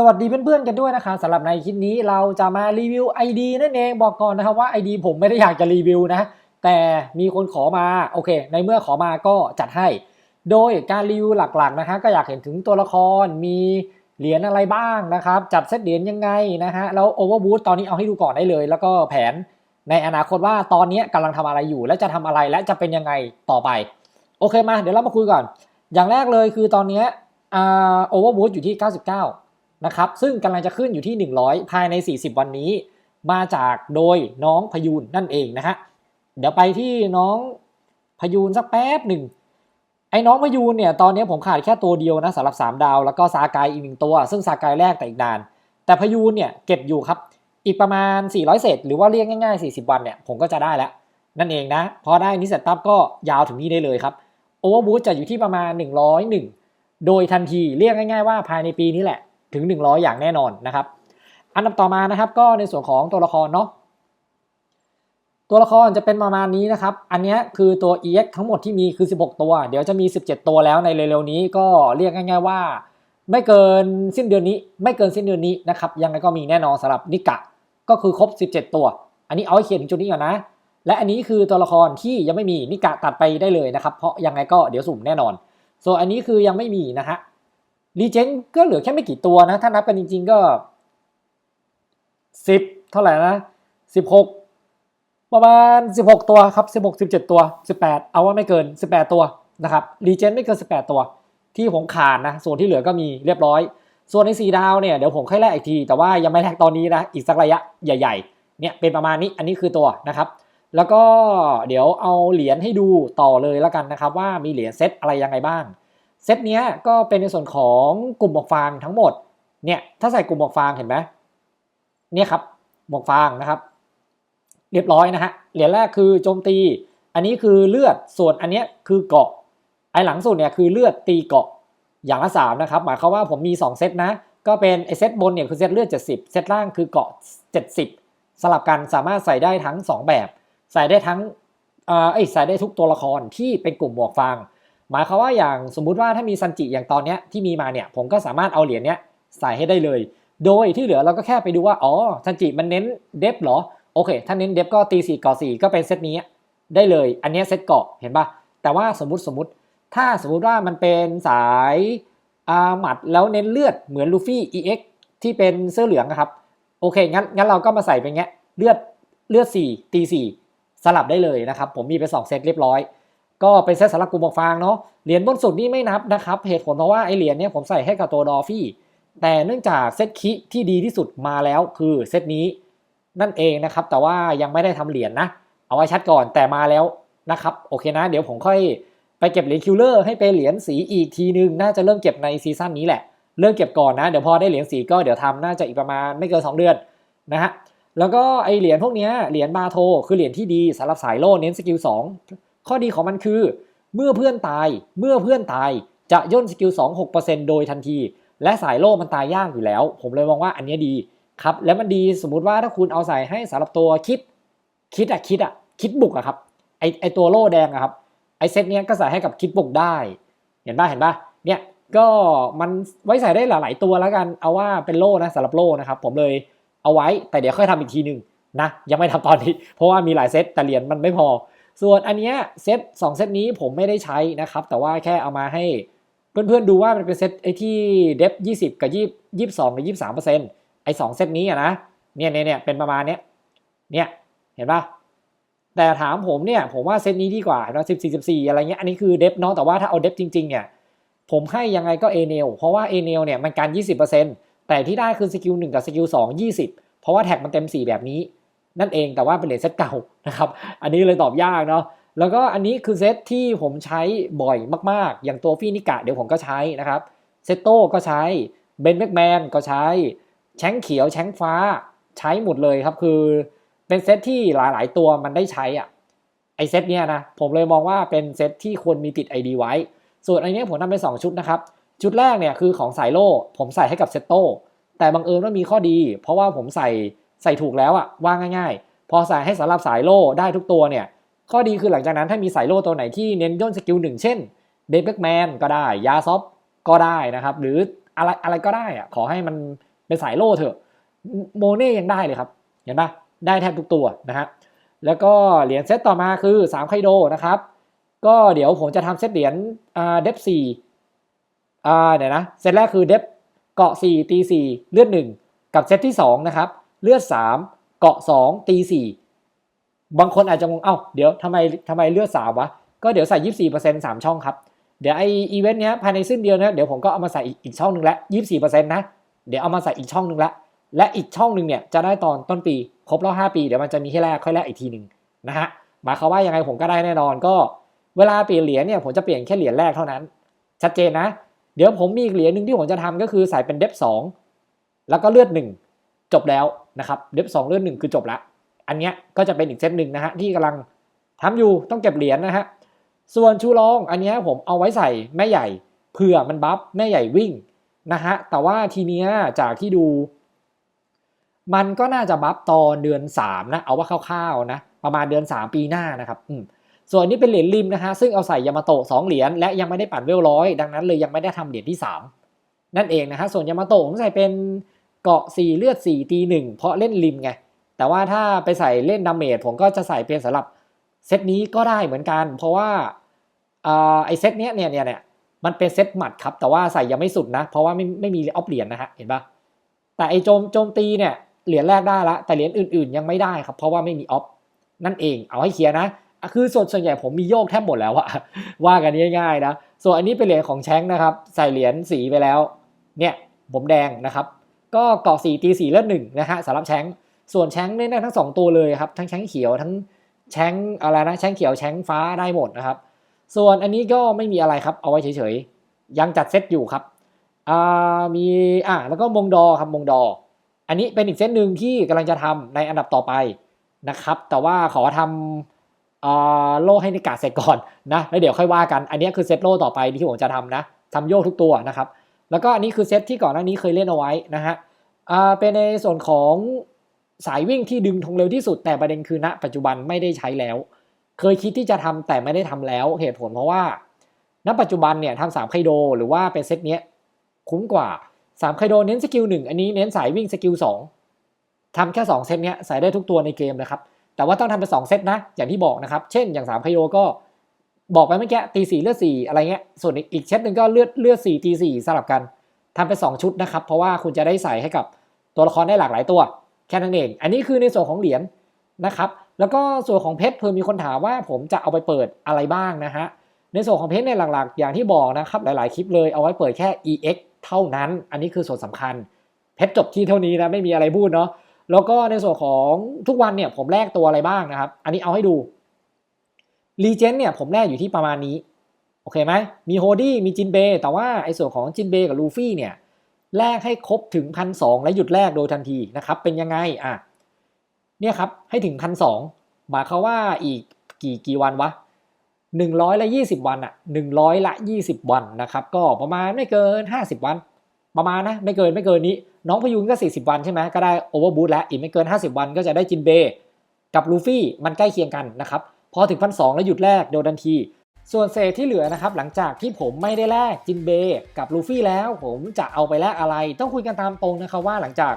สวัสดีเพื่อนๆกันด้วยนะคะสำหรับในคลิปนี้เราจะมารีวิว ID นั่นเองบอกก่อนนะครับว่า ID ผมไม่ได้อยากจะรีวิวนะ แต่มีคนขอมาโอเค ในเมื่อขอมาก็จัดให้ โดยการรีวิวหลักๆนะคะก็อยากเห็นถึงตัวละครมีเหรียญอะไรบ้างนะครับ จัดเซตเหรียญยังไงนะฮะแล้วโอเวอร์บูตตอนนี้เอาให้ดูก่อนได้เลย แล้วก็แผนในอนาคตว่าตอนนี้กำลังทำอะไรอยู่ และจะทำอะไรและจะเป็นยังไงต่อไป โอเคมาเดี๋ยวเรามาคุยก่อน อย่างแรกเลยคือตอนนี้โอเวอร์บูตอยู่ที่ 99 นะครับซึ่งกำลังจะขึ้นอยู่ที่ 100 ภายใน 40 วันนี้ มาจากโดยน้องพยูนนั่นเองนะฮะเดี๋ยวไปที่น้องพยูนสักแป๊บหนึ่งไอ้น้องพยูนเนี่ยตอนนี้ผมขาดแค่ตัวเดียวนะสำหรับ 3 ดาว แล้วก็ซากายอีกหนึ่งตัว ซึ่งซากายแรกแต่อีกนาน แต่พยูนเนี่ยเก็บอยู่ครับอีกประมาณ 400 เศษ หรือว่าเรียกง่าย ๆ 40 วันเนี่ยผมก็จะได้แล้ว นั่นเองนะ พอได้นี้เสร็จปั๊บก็ยาวถึงนี่ได้เลยครับโอเวอร์บูจะอยู่ที่ประมาณ 101 โดยทันทีเรียกง่าย ๆว่าภายในปีนี้แหละ ถึง 100 อย่างแน่นอนนะครับ อันดับต่อมานะครับก็ในส่วนของตัวละครเนาะตัวละครจะเป็นประมาณนี้นะครับ อันนี้คือตัว EX ทั้งหมดที่มีคือ 16 ตัว เดี๋ยวจะมี 17 ตัวแล้วในเร็วๆนี้ก็เรียกง่าย ๆว่า ไม่เกินสิ้นเดือนนี้ ไม่เกินสิ้นเดือนนี้นะครับ ยังไงก็มีแน่นอนสำหรับนิกะ ก็คือครบ 17 ตัว อันนี้เอาให้เขียนถึงจุดนี้ก่อนนะ และอันนี้คือตัวละครที่ยังไม่มีนิกะตัดไปได้เลยนะครับ เพราะยังไงก็เดี๋ยวสุ่มแน่นอน ส่วนอันนี้คือยังไม่มีนะฮะ รีเจนก็เหลือแค่ไม่กี่ตัวนะ ถ้านับกันจริง ๆก็สิบเท่าไหร่นะสิบหกประมาณสิบหกตัวครับสิบหกสิบเจ็ดตัวสิบแปดเอาว่าไม่เกินสิบแปดตัวนะครับรีเจนไม่เกินสิบแปดตัว ที่ผมขาดนะ ส่วนที่เหลือก็มีเรียบร้อย ส่วนในสี่ดาวเนี่ยเดี๋ยวผมค่อยแลกอีกที แต่ว่ายังไม่แลกตอนนี้นะ อีกสักระยะใหญ่ๆ เนี่ยเป็นประมาณนี้ อันนี้คือตัวนะครับ แล้วก็เดี๋ยวเอาเหรียญให้ดูต่อเลยแล้วกันนะครับ ว่ามีเหรียญเซตอะไรยังไงบ้าง เซตเนี้ยก็เป็นในส่วนของกลุ่มหมวกฟางทั้งหมด เนี่ยถ้าใส่กลุ่มหมวกฟางเห็นไหมเนี่ยครับหมวกฟางนะครับ เรียบร้อยนะฮะเหรียญแรกคือโจมตี อันนี้คือเลือดส่วนอันเนี้ยคือเกาะไอหลังสุดเนี่ยคือเลือดตีเกาะอย่างละสามนะครับหมายความว่าผมมี 2 เซตนะก็เป็นไอเซตบนเนี่ยคือเซตเลือด 70 เซตล่างคือเกาะ 70 สลับกันสามารถใส่ได้ทั้ง 2 แบบ ใส่ได้ทั้งเอ่อไอยใส่ได้ทุกตัวละครที่เป็นกลุ่มหมวกฟาง หมายความว่าอย่างสมมุติว่าถ้ามีซันจิอย่างตอนเนี้ยที่มีมาเนี่ยผมก็สามารถเอาเหรียญเนี้ยใส่ให้ได้เลย โดยที่เหลือเราก็แค่ไปดูว่าอ๋อซันจิมันเน้นเดฟเหรอโอเค ถ้าเน้นเดฟก็ตีสี่ก่อสี่ก็เป็นเซตนี้ได้เลย อันนี้เซตเกาะเห็นปะแต่ว่าสมมติสมมติถ้าสมมุติว่ามันเป็นสายอาหมัดแล้วเน้นเลือดเหมือนลูฟี่ EX ที่เป็นเสื้อเหลืองนะครับโอเคงั้นงั้นเราก็มาใส่เป็นเงี้ยเลือดเลือด4ตี4สลับได้เลยนะครับ ผมมีไป2เซตเรียบร้อย ก็เป็นเซตสำหรับกลุ่มหมวกฟางเนาะเหรียญบนสุดนี่ไม่นับนะครับเหตุผลเพราะว่าไอเหรียญเนี้ยผมใส่ให้กับตัวดอฟฟี่แต่เนื่องจากเซตคิที่ดีที่สุดมาแล้วคือเซตนี้นั่นเองนะครับ แต่ว่ายังไม่ได้ทำเหรียญนะ เอาไว้ชัดก่อนแต่มาแล้วนะครับ โอเคนะ เดี๋ยวผมค่อยไปเก็บเหรียญคิวเลอร์ให้เป็นเหรียญสีอีกทีนึง น่าจะเริ่มเก็บในซีซั่นนี้แหละ เริ่มเก็บก่อนนะ เดี๋ยวพอได้เหรียญสีก็เดี๋ยวทำน่าจะอีกประมาณไม่เกิน 2 เดือนนะฮะ แล้วก็ไอเหรียญพวกนี้เหรียญบาโทคือเหรียญที่ดีสำหรับสายโล่เน้นสกิล2 ข้อดีของมันคือ เมื่อเพื่อนตายเมื่อเพื่อนตายจะย่นสกิล2 6 โดยทันที และสายโล่มันตายยากอยู่แล้ว ผมเลยมองว่าอันนี้ดีครับ แล้วมันดีสมมุติว่าถ้าคุณเอาใส่ให้สำหรับตัวคิด คิดอะคิดอะคิดบุกอะครับไอไอตัวโล่แดงอะครับไอเซตเนี้ยก็ใส่ให้กับคิดบุกได้ เห็นป่ะเห็นป่ะเนี่ยก็มันไว้ใส่ได้หลาย ๆ ตัวแล้วกันเอาว่าเป็นโล่นะสำหรับโล่นะครับผมเลยเอาไว้แต่เดี๋ยวค่อยทำอีกทีหนึ่งนะยังไม่ทำตอนนี้ เพราะว่ามีหลายเซตแต่เหรียญมันไม่พอ ส่วนอันเนี้ยเซตสองเซตนี้ผมไม่ได้ใช้นะครับ แต่ว่าแค่เอามาให้เพื่อนๆดูว่ามันเป็นเซตไอ้ที่เดฟยี่สิบกับยี่ยี่สองกับยี่สามเปอร์เซ็นต์ไอ้สองเซตนี้อะนะเนี่ยเนี่ยเนี่ยเป็นประมาณเนี้ยเนี่ยเห็นป่ะแต่ถามผมเนี่ยผมว่าเซตนี้ดีกว่าเนาะสิบสี่สิบสี่อะไรเงี้ยอันนี้คือเดฟเนาะแต่ว่าถ้าเอาเดฟจริงๆเนี่ยผมให้ยังไงก็เอเนลเพราะว่าเอเนลเนี่ยมันการยี่สิบเปอร์เซ็นต์แต่ที่ได้คือสกิลหนึ่งกับสกิลสองยี่สิบเพราะว่าแท็กมันเต็มสี่แบบนี้ นั่นเองแต่ว่าเป็นเหรียญเซตเก่านะครับอันนี้เลยตอบยากเนาะแล้วก็อันนี้คือเซตที่ผมใช้บ่อยมากๆ อย่างตัวฟีนิกะเดี๋ยวผมก็ใช้นะครับเซตโต้ก็ใช้เบนแม็กแมนก็ใช้แชงเขียวแชงฟ้าใช้หมดเลยครับคือเป็นเซตที่หลาย ๆ ตัวมันได้ใช้อะไอเซตเนี้ยนะผมเลยมองว่าเป็นเซตที่ควรมีติด ID ไว้ ส่วนอันนี้ผมทำเป็น2ชุดนะครับ ชุดแรกเนี่ยคือของสายโล่ผมใส่ให้กับเซตโต้แต่บังเอิญว่ามีข้อดี เพราะว่าผมใส่ ใส่ถูกแล้วอะว่าง่าย ๆ พอใส่ให้สำหรับสายโล่ได้ทุกตัวเนี่ย ข้อดีคือหลังจากนั้นถ้ามีสายโล่ตัวไหนที่เน้นย่นสกิลหนึ่งเช่นเบนแบ็กแมนก็ได้ ยาซอฟก็ได้นะครับ หรืออะไรอะไรก็ได้อะขอให้มันเป็นสายโล่เถอะ โมเน่ยังได้เลยครับ เห็นปะได้แทบทุกตัวนะฮะแล้วก็เหรียญเซตต่อมาคือ3ไคโดนะครับ ก็เดี๋ยวผมจะทำเซตเหรียญเดฟสี่อ่าเดี๋ยวนะ เซตแรกคือเดฟเกาะ 4 ตี 4 เลือด1กับเซตที่ 2 นะครับ เลือด 3 เกาะ 2 ตี 4 บางคนอาจจะงง เอ้า เดี๋ยวทำไมทำไมเลือด 3 วะ ก็เดี๋ยวใส่ 24% 3 ช่องครับ เดี๋ยวไออีเวนต์เนี้ยภายในสิ้นเดือนนะเดี๋ยวผมก็เอามาใส่อีกอีกช่องหนึ่งละ24%นะ เดี๋ยวเอามาใส่อีกช่องหนึ่งละ และอีกช่องหนึ่งเนี่ยจะได้ตอนต้นปี ครบรอบ5ปี เดี๋ยวมันจะมีให้แลกค่อยแลกอีกทีหนึ่งนะฮะ หมายความว่ายังไงผมก็ได้แน่นอน ก็ เวลาเปลี่ยนเหรียญเนี่ยผมจะเปลี่ยนแค่เหรียญแรกเท่านั้น ชัดเจนนะ เดี๋ยวผมมีอีกเหรียญหนึ่งที่ผมจะทำก็คือใส่เป็นเดฟสองแล้วก็เลือดหนึ่งจบแล้ว นะครับเดฟสองเลื่อดหนึ่งคือจบละอันเนี้ยก็จะเป็นอีกเซตหนึ่งนะฮะที่กำลังทำอยู่ต้องเก็บเหรียญนะฮะส่วนชูรองอันเนี้ยผมเอาไว้ใส่แม่ใหญ่เผื่อมันบัฟแม่ใหญ่วิ่งนะฮะแต่ว่าทีเนี้ยจากที่ดู มันก็น่าจะบัฟตอนเดือน 3 นะ เอาว่าคร่าวๆนะ ประมาณเดือน 3 ปีหน้านะครับอืมส่วนนี้เป็นเหรียญริมนะฮะซึ่งเอาใส่ยามาโตะสองเหรียญและยังไม่ได้ปั่นเวลร้อยดังนั้นเลยยังไม่ได้ทำเหรียญที่ 3 นั่นเองนะฮะส่วนยามาโตะผมใส่เป็น เกาะ 4 เลือด 4 ตี1เพราะเล่นริมไง แต่ว่าถ้าไปใส่เล่นดาเมจผมก็จะใส่เป็นสำหรับเซตนี้ก็ได้เหมือนกัน เพราะว่าอาไอเซตเนี้ยเนี่ยเนี่ยเนี่ยมันเป็นเซตหมัดครับ แต่ว่าใส่ยังไม่สุดนะ เพราะว่าไม่ไม่มีออฟเหรียญนะฮะเห็นปะแต่ไอโจมโจมตีเนี่ยเหรียญแรกได้ละแต่เหรียญอื่นๆ ยังไม่ได้ครับ เพราะว่าไม่มีออฟนั่นเองเอาให้เคลียร์นะอะคือส่วนส่วนใหญ่ผมมีโยกแทบหมดแล้วอะว่ากันง่ายๆนะส่วนอันนี้เป็นเหรียญของแชงค์นะครับ ใส่เหรียญสีไปแล้ว เนี่ยผมแดงนะครับ ก็เกาะสีตีสีเลือดหนึ่งนะฮะสำหรับแชงส่วนแชงเนี่ยได้ทั้งสองตัวเลยครับทั้งแชงเขียวทั้งแชงอะไรนะแชงเขียวแชงฟ้าได้หมดนะครับ ส่วนอันนี้ก็ไม่มีอะไรครับเอาไว้เฉยๆ ยังจัดเซตอยู่ครับอ่ามีอะแล้วก็มงดอครับมงดอ อันนี้เป็นอีกเซตหนึ่งที่กำลังจะทำในอันดับต่อไปนะครับ แต่ว่าขอทำอ่าโล่ให้นิกาเสร็จก่อนนะแล้วเดี๋ยวค่อยว่ากัน อันนี้คือเซตโล่ต่อไปที่ผมจะทำนะทำโยกทุกตัวนะครับ แล้วก็อันนี้คือเซตที่ก่อนหน้านี้เคยเล่นเอาไว้นะฮะอ่าเป็นในส่วนของสายวิ่งที่ดึงธงเร็วที่สุด แต่ประเด็นคือณ ปัจจุบันไม่ได้ใช้แล้ว เคยคิดที่จะทำแต่ไม่ได้ทำแล้ว เหตุผลเพราะว่า ณปัจจุบันเนี่ยทำสามไคโดหรือว่าเป็นเซตเนี้ยคุ้มกว่าสามไคโดเน้นสกิลหนึ่งอันนี้เน้นสายวิ่งสกิลสองทำแค่สองเซตเนี้ยใส่ได้ทุกตัวในเกมนะครับ แต่ว่าต้องทำเป็นสองเซตนะ อย่างที่บอกนะครับ เช่นอย่าง3ามไคโยก็ บอกไปเมื่อกี้ตีสี่เลือดสี่อะไรเงี้ยส่วนอีกเซตหนึ่งก็เลือดเลือดสี่ตีสี่สลับกันทำเป็น2ชุดนะครับ เพราะว่าคุณจะได้ใส่ให้กับตัวละครได้หลากหลายตัว แค่นั้นเอง อันนี้คือในส่วนของเหรียญนะครับ แล้วก็ส่วนของเพชรเพิ่มมีคนถามว่าผมจะเอาไปเปิดอะไรบ้างนะฮะในส่วนของเพชรเนี่ยหลักๆ อย่างที่บอกนะครับหลายๆคลิปเลยเอาไว้เปิดแค่ EX เท่านั้น อันนี้คือส่วนสำคัญ เพชรจบที่เท่านี้นะไม่มีอะไรพูดเนาะแล้วก็ในส่วนของทุกวันเนี่ยผมแลกตัวอะไรบ้างนะครับ อันนี้เอาให้ดู รีเจนเนี่ยผมแลกอยู่ที่ประมาณนี้ โอเคไหมมีโฮดี้มีจินเบแต่ว่าไอ้ส่วนของจินเบกับลูฟี่เนี่ยแลกให้ครบถึงพันสองและหยุดแลกโดยทันทีนะครับ เป็นยังไงอะเนี่ยครับให้ถึงพันสองหมายความว่าอีกกี่กี่วันวะหนึ่งร้อยละยี่สิบวันอะหนึ่งร้อยละยี่สิบวันนะครับ ก็ประมาณไม่เกินห้าสิบวัน ประมาณนะไม่เกินไม่เกินนี้ น้องพยุนก็40วันใช่ไหมก็ได้โอเวอร์บูทแล้วอีกไม่เกิน50วันก็จะได้จินเบกับลูฟี่มันใกล้เคียงกันนะครับ อถึงพันสแล้วหยุดแรกโดยทันที ส่วนเศษที่เหลือนะครับหลังจากที่ผมไม่ได้แลกจินเบกับลูฟี่แล้ว ผมจะเอาไปแลกอะไร ต้องคุยกันตามตรงนะครับว่าหลังจาก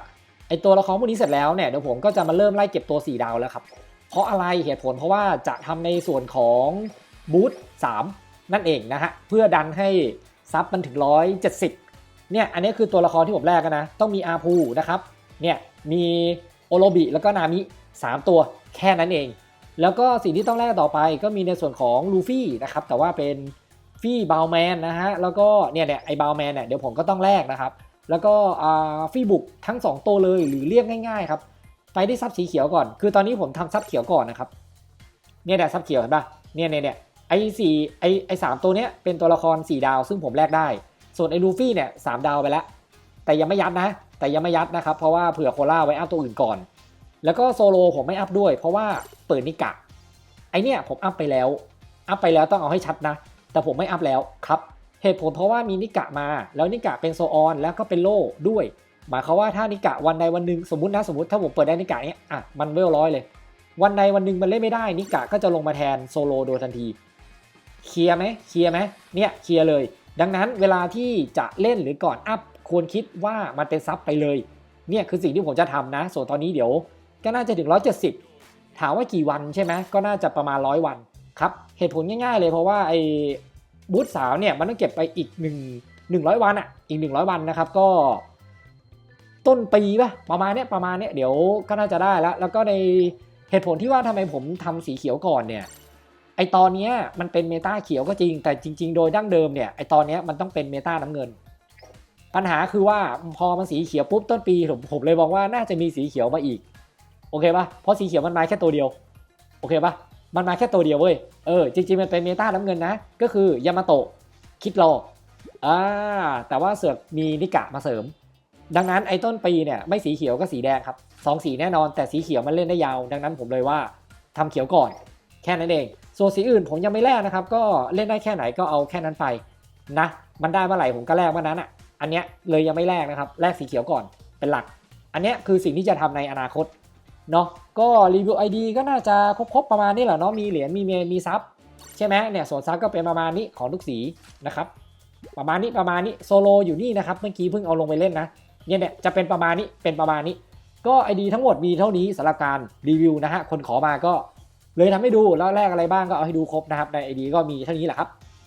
ไอตัวละครพวกนี้เสร็จแล้วเนี่ยเดี๋ยวผมก็จะมาเริ่มไล่เก็บตัว 4 ดาวแล้วครับ เพราะอะไรเหตุผลเพราะว่าจะทำในส่วนของบูท3นั่นเองนะฮะเพื่อดันให้ซับมันถึง 170 เนี่ยอันนี้คือตัวละครที่ผมแรกนะต้องมีอาพูนะครับเนี่ยมีโอโรบิแล้วก็นามิ 3 ตัวแค่นั้นเอง แล้วก็สิ่งที่ต้องแลกต่อไปก็มีในส่วนของลูฟี่นะครับแต่ว่าเป็นฟี่บาวแมนนะฮะแล้วก็เนี่ยเนี่ยไอ้บาวแมนเนี่ยเดี๋ยวผมก็ต้องแลกนะครับแล้วก็ฟี่บุกทั้ง 2 ตัวเลยหรือเรียกง่ายๆครับไปที่ซับสีเขียวก่อน คือตอนนี้ผมทำซับเขียวก่อนนะครับเนี่ยเนี่ยซับเขียวเห็นปะเนี่ยเนี่ยเนี่ยไอ้สี่ไอ้ไอ้สามตัวเนี้ยเป็นตัวละคร 4 ดาว ซึ่งผมแลกได้ ส่วนไอ้ลูฟี่เนี่ยสามดาวไปแล้ว แต่ยังไม่ยัดนะ แต่ยังไม่ยัดนะครับ เพราะว่าเผื่อโคล่าไว้อัพตัวอื่นก่อน แล้วก็โซโลผมไม่อัพด้วย เพราะว่าเปิดนิกะ ไอเนี่ยผมอัพไปแล้ว อัพไปแล้วต้องเอาให้ชัดนะ แต่ผมไม่อัพแล้วครับ เหตุผลเพราะว่ามีนิกะมา แล้วนิกะเป็นโซออนแล้วก็เป็นโล่ด้วย หมายความว่าถ้านิกะวันใดวันหนึ่งสมมตินะสมมติถ้าผมเปิดได้นิกะเนี้ยอะมันเวลร้อยเลย วันใดวันหนึ่งมันเล่นไม่ได้นิกะก็จะลงมาแทนโซโลโดยทันที เคลียร์ไหมเคลียร์ไหมเนี่ยเคลียร์เลย ดังนั้นเวลาที่จะเล่นหรือก่อนอัพควรคิดว่ามันเป็นซับไปเลย เนี่ยคือสิ่งที่ผมจะทำนะ ส่วนตอนนี้เดี๋ยว ก็น่าจะถึง 170 ถามว่ากี่วันใช่ไหมก็น่าจะประมาณ 100 วันครับเหตุผลง่ายๆเลยเพราะว่าไอ้บูธสาวเนี่ยมันต้องเก็บไปอีก1 100 วันอะอีก 100 วันนะครับก็ ต้นปีป่ะประมาณเนี้ยประมาณเนี้ยเดี๋ยวก็น่าจะได้แล้ว แล้วก็ในเหตุผลที่ว่าทำไมผมทำสีเขียวก่อนเนี่ยไอตอนเนี้ยมันเป็นเมตาเขียวก็จริง แต่จริง ๆ โดยดั้งเดิมเนี่ยไอตอนเนี้ยมันต้องเป็นเมตาน้ำเงิน ปัญหาคือว่าพอมันสีเขียวปุ๊บต้นปีผมผมเลยมองว่าน่าจะมีสีเขียวมาอีก โอเคปะเพราะสีเขียวมันมาแค่ตัวเดียว โอเคปะมันมาแค่ตัวเดียวเว้ย เออ จริงๆ มันเป็นเมตาน้ำเงินนะ ก็คือยามาโตะคิดโลอ่าแต่ว่าเสือกมีนิกะมาเสริม ดังนั้นไอ้ต้นปีเนี่ยไม่สีเขียวก็สีแดงครับสองสีแน่นอน แต่สีเขียวมันเล่นได้ยาว ดังนั้นผมเลยว่าทำเขียวก่อน แค่นั้นเอง ส่วนสีอื่นผมยังไม่แลกนะครับ ก็เล่นได้แค่ไหนก็เอาแค่นั้นไปนะ มันได้เมื่อไหร่ผมก็แลกเมื่อนั้นอะ อันเนี้ยเลยยังไม่แลกนะครับ แลกสีเขียวก่อนเป็นหลัก อันเนี้ยคือสิ่งที่จะทำในอนาคต เนาะก็รีวิว ID ก็น่าจะครบๆประมาณนี้แหละเนาะมีเหรียญมีเมมีซับใช่ไหมเนี่ยส่วนซับก็เป็นประมาณนี้ของทุกสีนะครับ ประมาณนี้ประมาณนี้โซโลอยู่นี่นะครับเมื่อกี้เพิ่งเอาลงไปเล่นนะเนี่ยเนี่ยจะเป็นประมาณนี้เป็นประมาณนี้ ก็ไอดีทั้งหมดมีเท่านี้สำหรับการรีวิวนะฮะคนขอมาก็เลยทำให้ดูแล้วแรกอะไรบ้างก็เอาให้ดูครบนะครับในไอดีก็มีเท่านี้แหละครับ